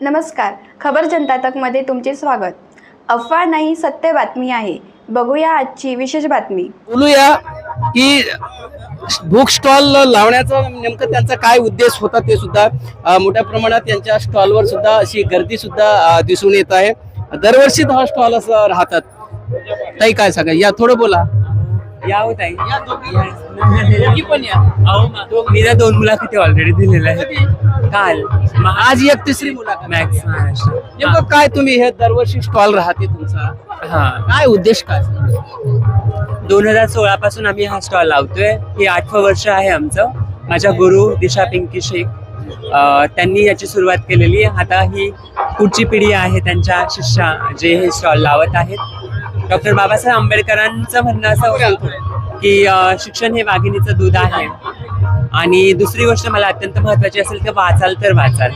नमस्कार. खबर जनता तकमध्ये तुमचे स्वागत. अफवा नाही सत्य बातमी आहे. बघूया आजची विशेष बातमी. बोलूया की बुक स्टॉल लावण्याचा नेमकं त्यांचा काय उद्देश होता ते सुद्धा अ, मोठ्या प्रमाणात त्यांच्या स्टॉलवर सुद्धा अशी गर्दी सुद्धा अ, दिसून येत आहे. दरवर्षी हा स्टॉल असं राहतात. ताई काय सांगा या थोडं बोला. या होत आहे दोघी पण या. मी ना दोन मुलाखती ऑलरेडी दिलेल्या आहेत काल. आज एक तिसरी मुलाखत मॅक्स महाराष्ट्र नेमकं काय तुम्ही हे दरवर्षी स्टॉल राहते तुमचा? हा. काय उद्देश काय? दोन हजार सोळा पासून आम्ही हा स्टॉल लावतोय. हे आठवं वर्ष आहे आमचं. माझ्या गुरु दिशा पिंकी शेख अं, त्यांनी याची सुरुवात केलेली. आहे. आता ही पुढची पिढी आहे त्यांच्या शिष्या जे हे स्टॉल लावत आहेत. डॉक्टर बाबासाहेब आंबेडकरांचं म्हणणं असं होतं की अं, शिक्षण हे वाघिणीचं दूध आहे. आणि दुसरी गोष्ट मला अत्यंत महत्वाची असेल तर वाचाल तर वाचाल.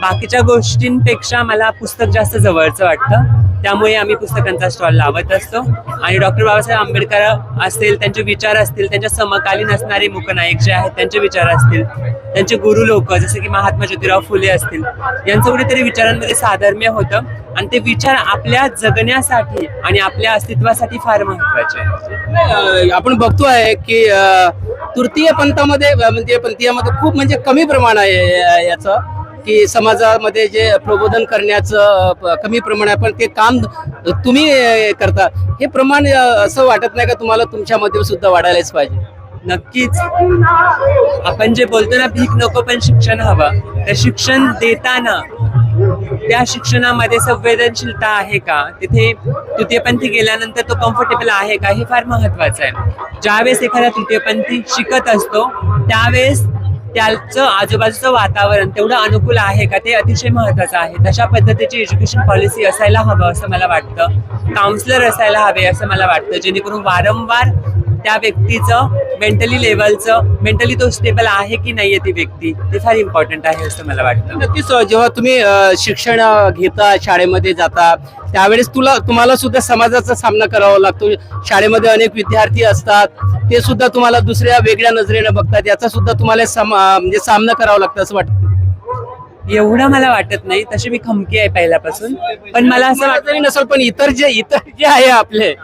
बाकीच्या गोष्टींपेक्षा मला पुस्तक जास्त जवळचं वाटतं. त्यामुळे आम्ही पुस्तकांचा स्टॉल लावत असतो. आणि डॉक्टर बाबासाहेब आंबेडकर असतील त्यांचे विचार असतील त्यांच्या समकालीन असणारे मुकनायक जे आहेत त्यांचे विचार असतील त्यांचे गुरु लोक जसे की महात्मा ज्योतिराव फुले असतील यांचं कुठेतरी विचारांमध्ये साधर्म्य होतं. आणि ते विचार आपल्या जगण्यासाठी आणि आपल्या अस्तित्वासाठी फार महत्त्वाचे आहेत. आपण बघतोय की अ, तृतीय पंथामध्ये म्हणजे पंथीयामध्ये खूप म्हणजे कमी प्रमाण आहे याचं. की समाजामध्ये जे प्रबोधन करण्याचं कमी प्रमाण आहे पण ते काम तुम्ही करता. हे प्रमाण असं वाटत नाही का तुम्हाला तुमच्यामध्ये सुद्धा वाढायलाच पाहिजे? नक्कीच. आपण जे बोलतो ना भीक नको पण शिक्षण हवं. तर शिक्षण देताना त्या शिक्षणामध्ये संवेदनशीलता आहे का? तिथे तृतीयपंथी गेल्यानंतर तो कम्फर्टेबल आहे का? हे फार महत्वाचं आहे. ज्यावेळेस एखादा तृतीयपंथी शिकत असतो त्यावेळेस त्याचं आजूबाजूचं वातावरण तेवढं अनुकूल आहे का? ते अतिशय महत्वाचं आहे. तशा पद्धतीची एज्युकेशन पॉलिसी असायला हवं असं मला वाटतं. काउन्सिलर असायला हवे असं मला वाटतं. जेणेकरून वारंवार त्या व्यक्तीचं मेंटली लेवलचं मेंटली तो स्टेबल आहे की नाहीये ती व्यक्ती ते फार इम्पॉर्टंट आहे असं मला वाटतं. नक्कीच जेव्हा तुम्ही अ, शिक्षण अ, घेता शाळेमध्ये जाता त्यावेळेस तुला तुम्हाला सुद्धा समाजाचा सामना करावा लागतो. शाळेमध्ये अनेक विद्यार्थी असतात ते सुद्धा तुम्हाला दुसऱ्या वेगळ्या नजरेने बघतात याचा सुद्धा तुम्हाला सम- अ, म्हणजे सामना करावा लागतो असं वाटतं. एवढं मला वाटत नाही तशी मी खमकी आहे पहिल्यापासून पण मला असं वाटतं नसेल पण इतर जे इतर जे आहे आपले.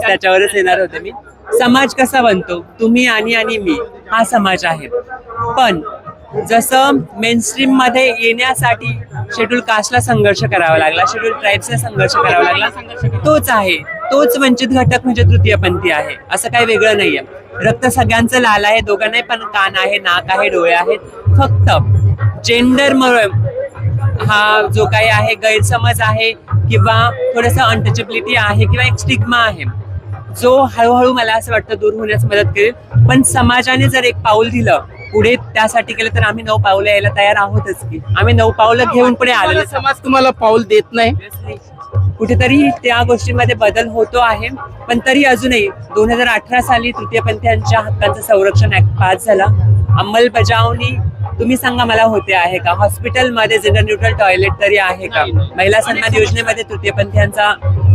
त्याच्यावरच येणार होते मी. समाज कसा बनतो? तुम्ही आणि आणि मी हा समाज आहे. पण जसं मेनस्ट्रीममध्ये येण्यासाठी शेड्यूल कास्टला संघर्ष करावा लागला शेड्यूल ट्राईब्सला संघर्ष करावा लागला तोच आहे. तोच वंचित घटक म्हणजे तृतीयपंथी आहे. असं काही वेगळं नाहीये. रक्त सगळ्यांचं लाल आहे दोघांनाही पण कान आहे नाक आहे डोळे आहेत. फक्त जेंडर हा जो काही आहे गैरसमज आहे किंवा थोडस अनटचेबिलिटी आहे किंवा एक स्टिग्मा आहे. जो हळूहळू मला असं वाटतं दूर होण्यास मदत करेल. पण समाजाने जर एक पाऊल दिलं पुढे त्यासाठी केलं तर आम्ही नऊ पावलं यायला तयार आहोतच की. आम्ही नऊ पावलं घेऊन पुढे आलेलो समाज तुम्हाला पाऊल देत नाही? कुठेतरी त्या गोष्टींमध्ये बदल होतो आहे. पण तरी अजूनही दोन हजार अठरा साली तृतीयपंथीयांच्या हक्कांचं संरक्षण ऍक्ट पास झाला. अंमलबजावणी तुम्ही सांगा मला होते आहे का? हॉस्पिटलमध्ये जेंडर न्यूट्रल टॉयलेट तरी आहे का. महिला सन्मान योजनेमध्ये तृतीयपंथीयांचा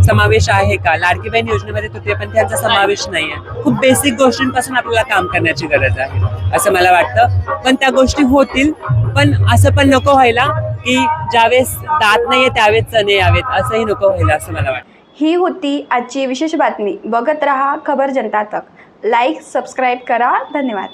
समावेश आहे का? लाडकी बहीण योजनेमध्ये तृतीयपंथीयांचा समावेश नाही आहे खूप बेसिक गोष्टींपासून आपल्याला काम करण्याची गरज आहे असं मला वाटतं. पण त्या गोष्टी होतील पण असं पण नको व्हायला की ज्यावेळेस दात नाहीये त्यावेळेस चणे यावेत असंही नको व्हायला असं मला वाटतं. ही होती आजची विशेष बातमी. बघत रहा खबर जनता तक. लाईक सबस्क्राईब करा. धन्यवाद.